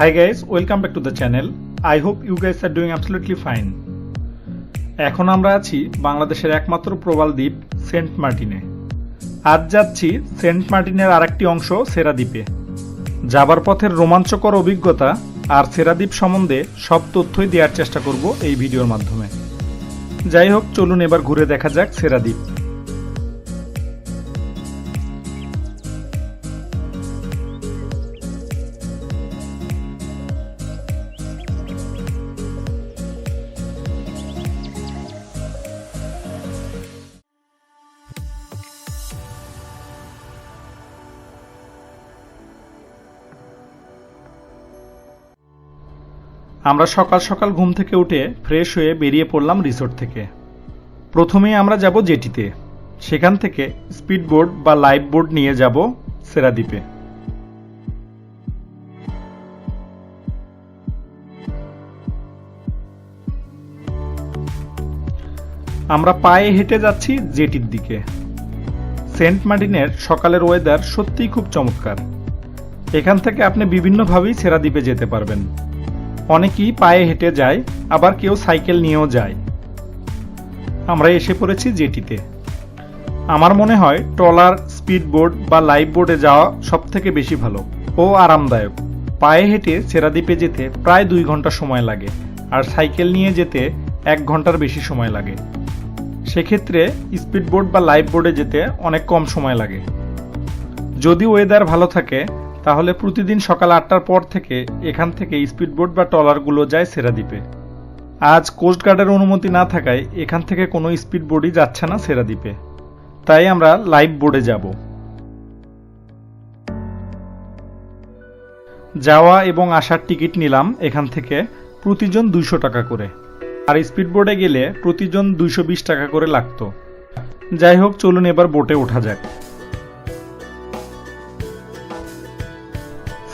Hi guys, welcome back to the channel. I hope you guys are doing absolutely fine. এখন আমরা আছি বাংলাদেশের একমাত্র প্রবাল দ্বীপ সেন্ট মার্টিনে আজ যাচ্ছি সেন্ট মার্টিনের আরেকটি অংশ সেরাদ্বীপে যাবার পথের রোমাঞ্চকর অভিজ্ঞতা আর সেরাদ্বীপ সম্বন্ধে সব তথ্যই দেওয়ার চেষ্টা করব এই ভিডিওর মাধ্যমে যাই হোক চলুন এবার ঘুরে দেখা যাক সেরাদ্বীপ আমরা সকাল সকাল ঘুম থেকে উঠে ফ্রেশ হয়ে বেরিয়ে পড়লাম রিসোর্ট থেকে। প্রথমেই আমরা যাব জেটিতে। সেখান থেকে স্পিড বোর্ড বা লাইফ বোর্ড নিয়ে যাব সেরাদ্বীপে। আমরা পায়ে হেঁটে যাচ্ছি জেটির দিকে। সেন্ট মার্টিনের সকালের ওয়েদার সত্যিই খুব চমৎকার। এখান থেকে আপনি বিভিন্নভাবেই সেরাদ্বীপে যেতে পারবেন। অনেকেই পায়ে হেঁটে যায়, আবার কেউ সাইকেল নিয়েও যায়। আমরা এসে পড়েছি জেটিতে। আমার মনে হয় ট্রলার স্পিড বোর্ড বা লাইফ বোর্ডে যাওয়া সব থেকে বেশি ভালো ও আরামদায়ক। পায়ে হেঁটে সেরাদ্বীপে যেতে প্রায় দুই ঘণ্টা সময় লাগে, আর সাইকেল নিয়ে যেতে এক ঘণ্টার বেশি সময় লাগে। সেক্ষেত্রে স্পিড বোর্ড বা লাইফ বোর্ডে যেতে অনেক কম সময় লাগে। যদি ওয়েদার ভালো থাকে তাহলে প্রতিদিন সকাল আটটার পর থেকে এখান থেকে স্পিডবোট বা ট্রলারগুলো যায় সেরা সেরাদ্বীপে। আজ কোস্টগার্ডের অনুমতি না থাকায় এখান থেকে কোনো স্পিডবোটই যাচ্ছে না সেরা সেরাদ্বীপে। তাই আমরা লাইভ বোর্ডে যাব। যাওয়া এবং আসার টিকিট নিলাম এখান থেকে প্রতিজন দুইশো টাকা করে। আর স্পিডবোটে গেলে প্রতিজন দুইশো বিশ টাকা করে লাগতো। যাই হোক, চলুন এবার বোটে ওঠা যাক।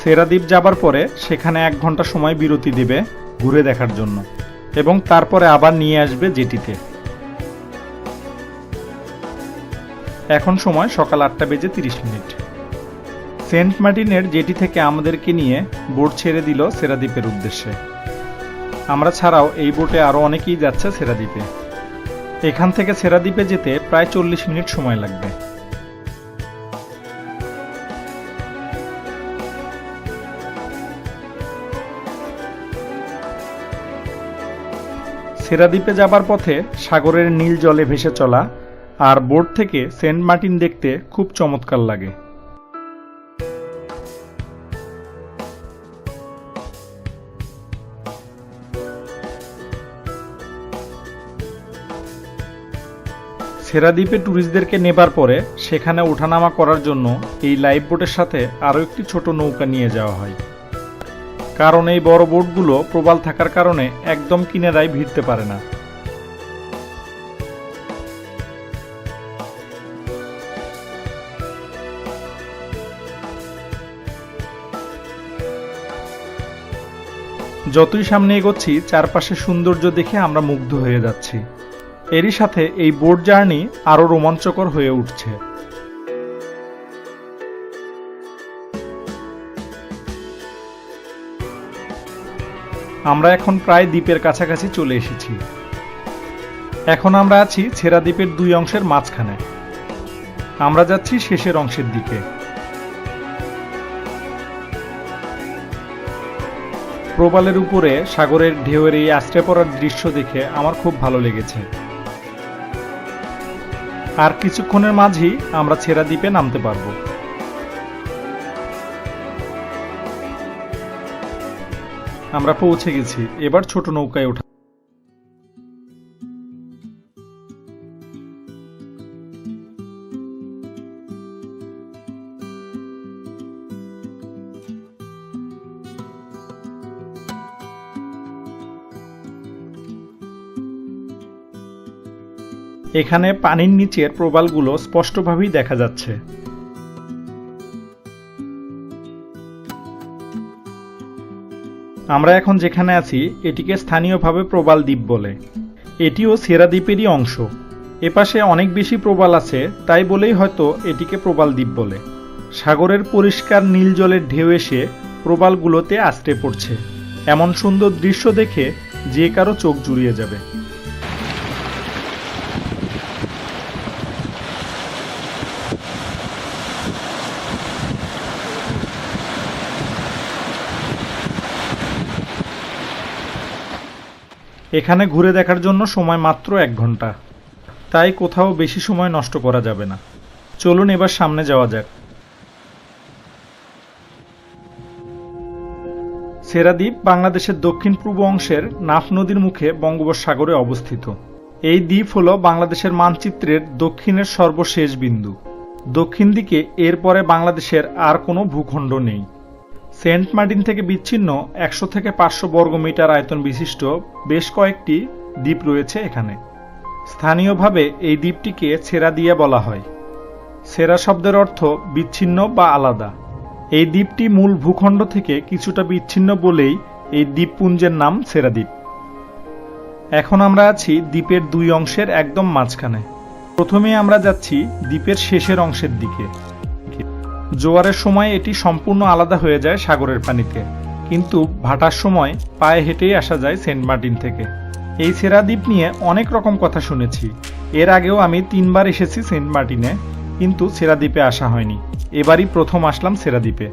সেরাদ্বীপ যাবার পরে সেখানে এক ঘণ্টা সময় বিরতি দেবে ঘুরে দেখার জন্য এবং তারপরে আবার নিয়ে আসবে জেটিতে। এখন সময় সকাল আটটা বেজে তিরিশ মিনিট। সেন্ট মার্টিনের জেটি থেকে আমাদেরকে নিয়ে বোট ছেড়ে দিল সেরাদ্বীপের উদ্দেশ্যে। আমরা ছাড়াও এই বোটে আরও অনেকেই যাচ্ছে সেরাদ্বীপে। এখান থেকে সেরাদ্বীপে যেতে প্রায় চল্লিশ মিনিট সময় লাগবে। সেরাদ্বীপে যাবার পথে সাগরের নীল জলে ভেসে চলা আর বোর্ড থেকে সেন্ট মার্টিন দেখতে খুব চমৎকার লাগে। সেরাদ্বীপে ট্যুরিস্টদেরকে নেবার পরে সেখানে ওঠানামা করার জন্য এই লাইফ বোটের সাথে আরও একটি ছোট নৌকা নিয়ে যাওয়া হয়। কারণ এই বড় বোটগুলো প্রবাল থাকার কারণে একদম কিনারায় ভিড়তে পারে না। যতই সামনে এগোচ্ছি, চারপাশে সৌন্দর্য দেখে আমরা মুগ্ধ হয়ে যাচ্ছি। এরই সাথে এই বোট জার্নি আরও রোমাঞ্চকর হয়ে উঠছে। আমরা এখন প্রায় দ্বীপের কাছাকাছি চলে এসেছি। এখন আমরা আছি ছেড়া দ্বীপের দুই অংশের মাঝখানে। আমরা যাচ্ছি শেষের অংশের দিকে। প্রবালের উপরে সাগরের ঢেউয়ের এই আশ্রে পড়ার দৃশ্য দেখে আমার খুব ভালো লেগেছে। আর কিছুক্ষণের মাঝেই আমরা ছেড়া দ্বীপে নামতে পারব। আমরা পৌঁছে গেছি। এবার ছোট নৌকায় ওঠা। এখানে পানির নিচের প্রবালগুলো স্পষ্টভাবেই দেখা যাচ্ছে। আমরা এখন যেখানে আছি, এটিকে স্থানীয়ভাবে প্রবাল দ্বীপ বলে। এটিও সেরা দ্বীপেরই অংশ। এপাশে অনেক বেশি প্রবাল আছে, তাই বলেই হয়তো এটিকে প্রবাল দ্বীপ বলে। সাগরের পরিষ্কার নীল জলের ঢেউ এসে প্রবালগুলোতে আশ্রে পড়ছে। এমন সুন্দর দৃশ্য দেখে যে কারও চোখ জুড়িয়ে যাবে। এখানে ঘুরে দেখার জন্য সময় মাত্র এক ঘণ্টা। তাই কোথাও বেশি সময় নষ্ট করা যাবে না। চলুন এবার সামনে যাওয়া যাক। সেরাদ্বীপ বাংলাদেশের দক্ষিণ পূর্ব অংশের নাফ নদীর মুখে বঙ্গোপসাগরে অবস্থিত। এই দ্বীপ হল বাংলাদেশের মানচিত্রের দক্ষিণের সর্বশেষ বিন্দু। দক্ষিণ দিকে এরপরে বাংলাদেশের আর কোনো ভূখণ্ড নেই। সেন্ট মার্টিন থেকে বিচ্ছিন্ন একশো থেকে পাঁচশো বর্গমিটার আয়তন বিশিষ্ট বেশ কয়েকটি দ্বীপ রয়েছে এখানে। স্থানীয়ভাবে এই দ্বীপটিকে ছেড়া দিয়ে বলা হয়। সেরা শব্দের অর্থ বিচ্ছিন্ন বা আলাদা। এই দ্বীপটি মূল ভূখণ্ড থেকে কিছুটা বিচ্ছিন্ন বলেই এই দ্বীপপুঞ্জের নাম সেরা দ্বীপ। এখন আমরা আছি দ্বীপের দুই অংশের একদম মাঝখানে। প্রথমে আমরা যাচ্ছি দ্বীপের শেষের অংশের দিকে। জোয়ারের সময় এটি সম্পূর্ণ আলাদা হয়ে যায় সাগরের পানিতে। কিন্তু ভাটার সময় পায়ে হেঁটেই আসা যায় সেন্ট মার্টিন থেকে। এই সেরা দ্বীপ নিয়ে অনেক রকম কথা শুনেছি। এর আগেও আমি তিনবার এসেছি সেন্ট মার্টিনে, কিন্তু সেরাদ্বীপে আসা হয়নি। এবারই প্রথম আসলাম সেরাদ্বীপে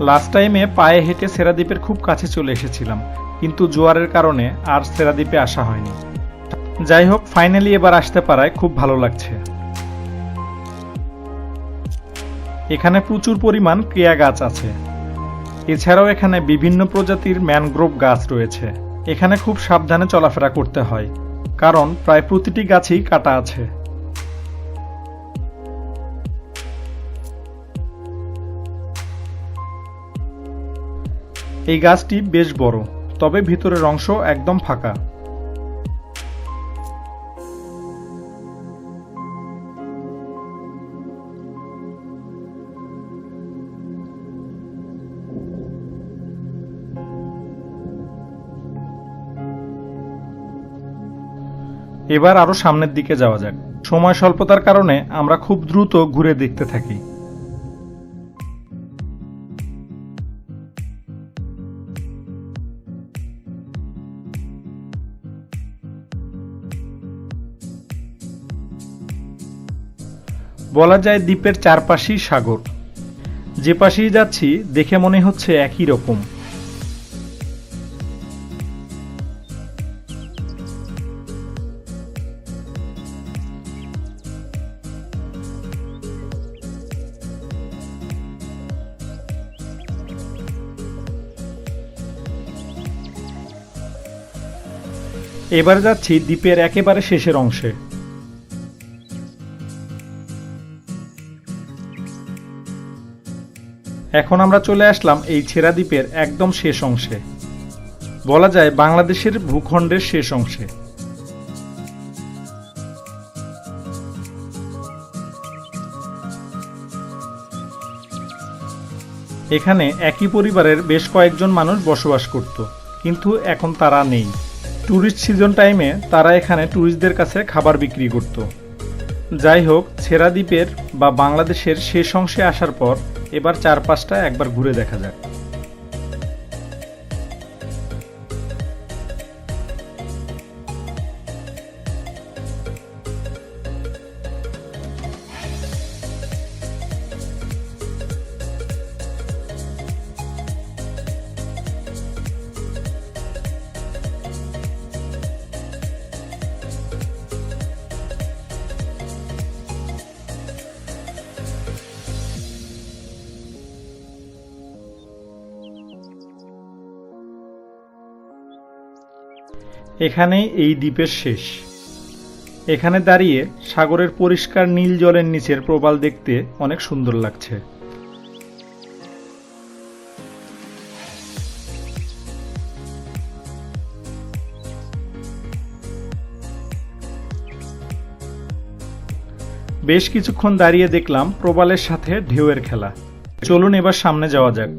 লাস্ট টাইমে পায়ে হেঁটে সেরাদ্বীপের খুব কাছে চলে এসেছিলাম, কিন্তু জোয়ারের কারণে আর সেরাদ্বীপে আসা হয়নি। যাই হোক, ফাইনালি এবার আসতে পারায় খুব ভালো লাগছে। এখানে প্রচুর পরিমাণ ক্রিয়া গাছ আছে। এছাড়াও এখানে বিভিন্ন প্রজাতির ম্যানগ্রোভ গাছ রয়েছে। এখানে খুব সাবধানে চলাফেরা করতে হয়, কারণ প্রায় প্রতিটি গাছেই কাটা আছে। এই গাছটি বেশ বড়, তবে ভিতরের অংশ একদম ফাঁকা। এবার আরও সামনের দিকে যাওয়া যাক। সময় স্বল্পতার কারণে আমরা খুব দ্রুত ঘুরে দেখতে থাকি। বলা যায় দ্বীপের চারপাশেই সাগর। যে পাশেই যাচ্ছি, দেখে মনে হচ্ছে একই রকম। এবার যাচ্ছি দ্বীপের একেবারে শেষের অংশে। এখন আমরা চলে আসলাম এই ছেড়া দ্বীপের একদম শেষ অংশে। বলা যায় বাংলাদেশের ভূখণ্ডের শেষ অংশে। এখানে একই পরিবারের বেশ কয়েকজন মানুষ বসবাস করত, কিন্তু এখন তারা নেই। ট্যুরিস্ট সিজন টাইমে তারা এখানে ট্যুরিস্টদের কাছে খাবার বিক্রি করত। যাই হোক ছেড়া দ্বীপের বা বাংলাদেশের শেষ অংশে আসার পর এবার চারপাশটা একবার ঘুরে দেখা যাক। এখানেই এই দ্বীপের শেষ। এখানে দাঁড়িয়ে সাগরের পরিষ্কার নীল জলের নিচের প্রবাল দেখতে অনেক সুন্দর লাগছে। বেশ কিছুক্ষণ দাঁড়িয়ে দেখলাম প্রবালের সাথে ঢেউয়ের খেলা। চলুন এবার সামনে যাওয়া যাক।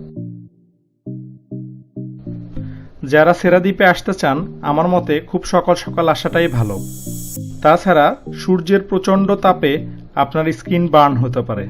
যারা সেরাদ্বীপে আসতে চান, আমার মতে খুব সকাল সকাল আসাটাই ভালো। তাছাড়া সূর্যের প্রচণ্ড তাপে আপনার স্কিন বার্ন হতে পারে।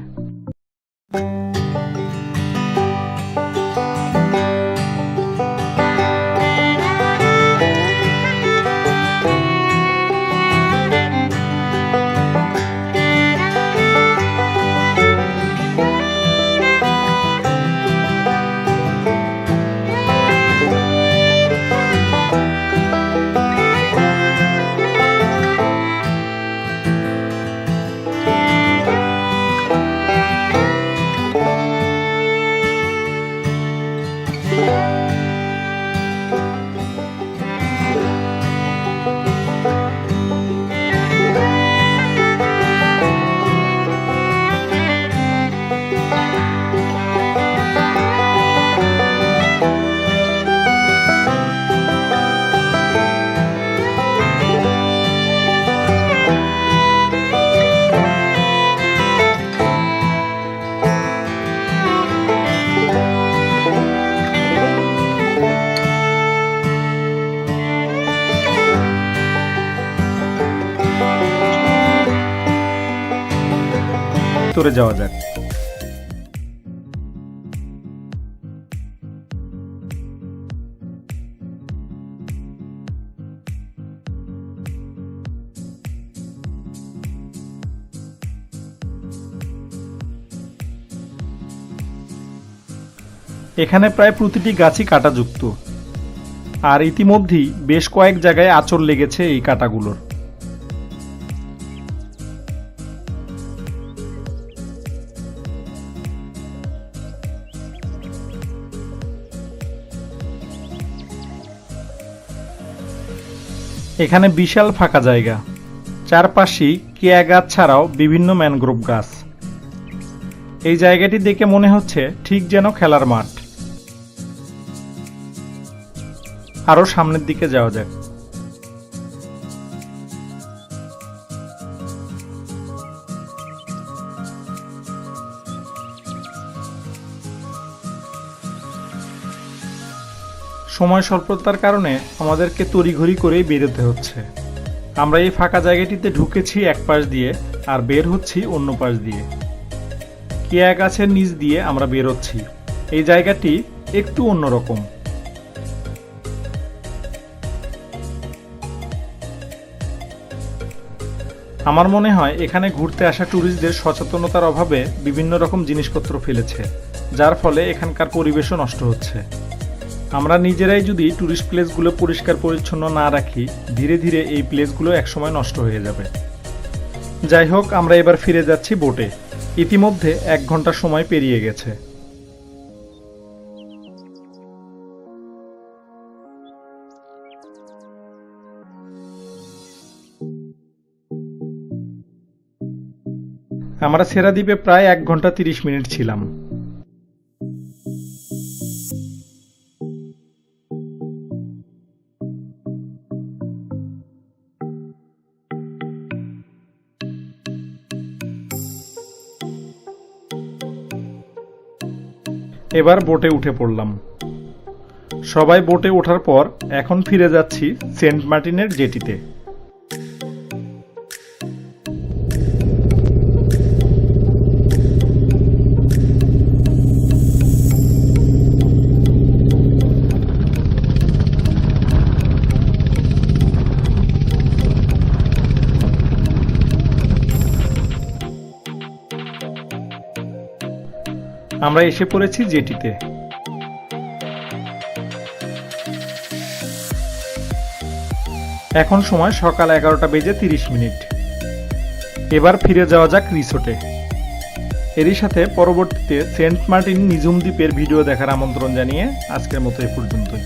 ভেতরে যাওয়া যাক। এখানে প্রায় প্রতিটি গাছই কাঁটাযুক্ত। আর ইতিমধ্যেই বেশ কয়েক জায়গায় আঁচড় লেগেছে এই কাঁটাগুলোর। এখানে বিশাল ফাঁকা জায়গা। চারপাশেই কেয়া গাছ ছাড়াও বিভিন্ন ম্যানগ্রোভ গাছ। এই জায়গাটি দেখে মনে হচ্ছে ঠিক যেন খেলার মাঠ। আরও সামনের দিকে যাওয়া যাক। সময় স্বল্পতার কারণে আমাদেরকে তড়িঘড়ি করেই বেরোতে হচ্ছে। আমরা এই ফাঁকা জায়গাটিতে ঢুকেছি এক পাশ দিয়ে আর বের হচ্ছি অন্য পাশ দিয়ে। কেয়া গাছের নিচ দিয়ে আমরা বেরোচ্ছি এই জায়গাটি একটু অন্যরকম। আমার মনে হয় এখানে ঘুরতে আসা ট্যুরিস্টদের সচেতনতার অভাবে বিভিন্ন রকম জিনিসপত্র ফেলেছে, যার ফলে এখানকার পরিবেশও নষ্ট হচ্ছে। আমরা নিজেরাই যদি ট্যুরিস্ট প্লেসগুলো পরিষ্কার পরিচ্ছন্ন না রাখি, ধীরে ধীরে এই প্লেসগুলো একসময় নষ্ট হয়ে যাবে। যাই হোক, আমরা এবার ফিরে যাচ্ছি বোটে ইতিমধ্যে এক ঘণ্টা সময় পেরিয়ে গেছে। আমরা সেরাদ্বীপে প্রায় এক ঘণ্টা তিরিশ মিনিট ছিলাম। এবার বোটে উঠে পড়লাম। সবাই বোটে ওঠার পর এখন ফিরে যাচ্ছি সেন্ট মার্টিনের জেটিতে। আমরা এসে পড়েছি জেটিতে। এখন সময় সকাল এগারোটা বেজে তিরিশ মিনিট। এবার ফিরে যাওয়া যাক রিসোর্টে। এরই সাথে পরবর্তীতে সেন্ট মার্টিন নিজুম দ্বীপের ভিডিও দেখার আমন্ত্রণ জানিয়ে আজকের মতো এ পর্যন্তই।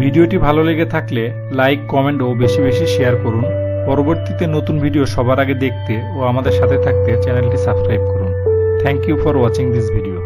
ভিডিওটি ভালো লেগে থাকলে লাইক, কমেন্ট ও বেশি বেশি শেয়ার করুন। পরবর্তীতে নতুন ভিডিও সবার আগে দেখতে ও আমাদের সাথে থাকতে চ্যানেলটি সাবস্ক্রাইব করুন। Thank you for watching this video